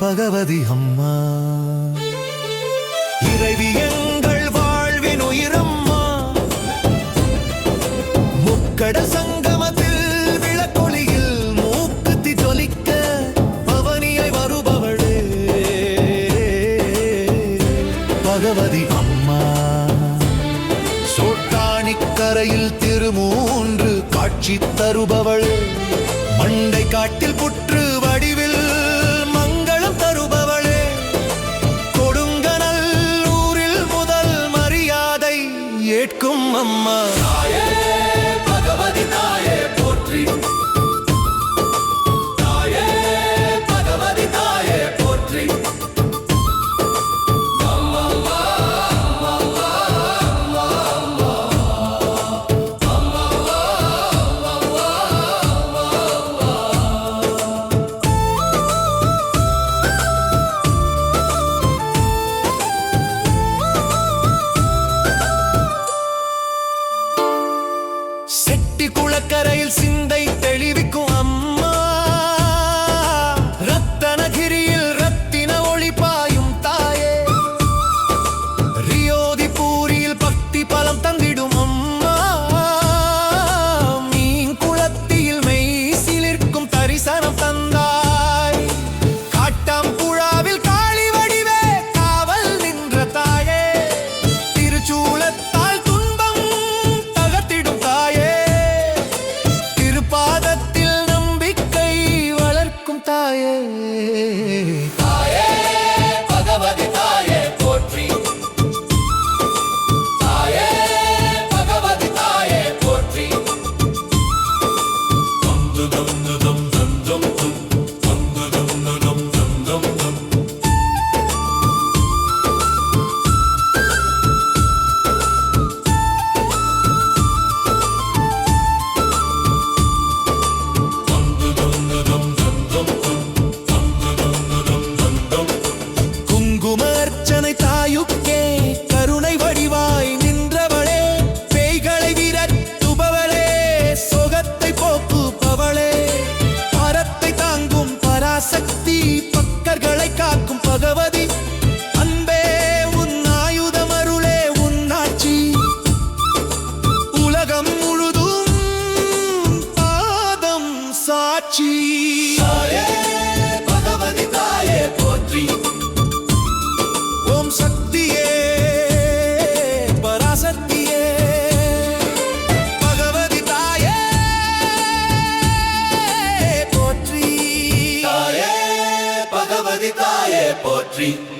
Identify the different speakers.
Speaker 1: பகவதி அம்மா. கடல் சங்கமத்தில் விளக்கொலியில் மூக்குத்தி ஜொலிக்க பவனியை வருபவளே. பகவதி அம்மா. சோட்டாணிக்கரையில் திருமூன்று காட்சி தருபவள். மண்டை காட்டில் புற்று வடிவில் மங்களம் தருபவளே. கொடுங்கனல் ஊரில் முதல் மரியாதை அம்மா.
Speaker 2: Bye. poetry.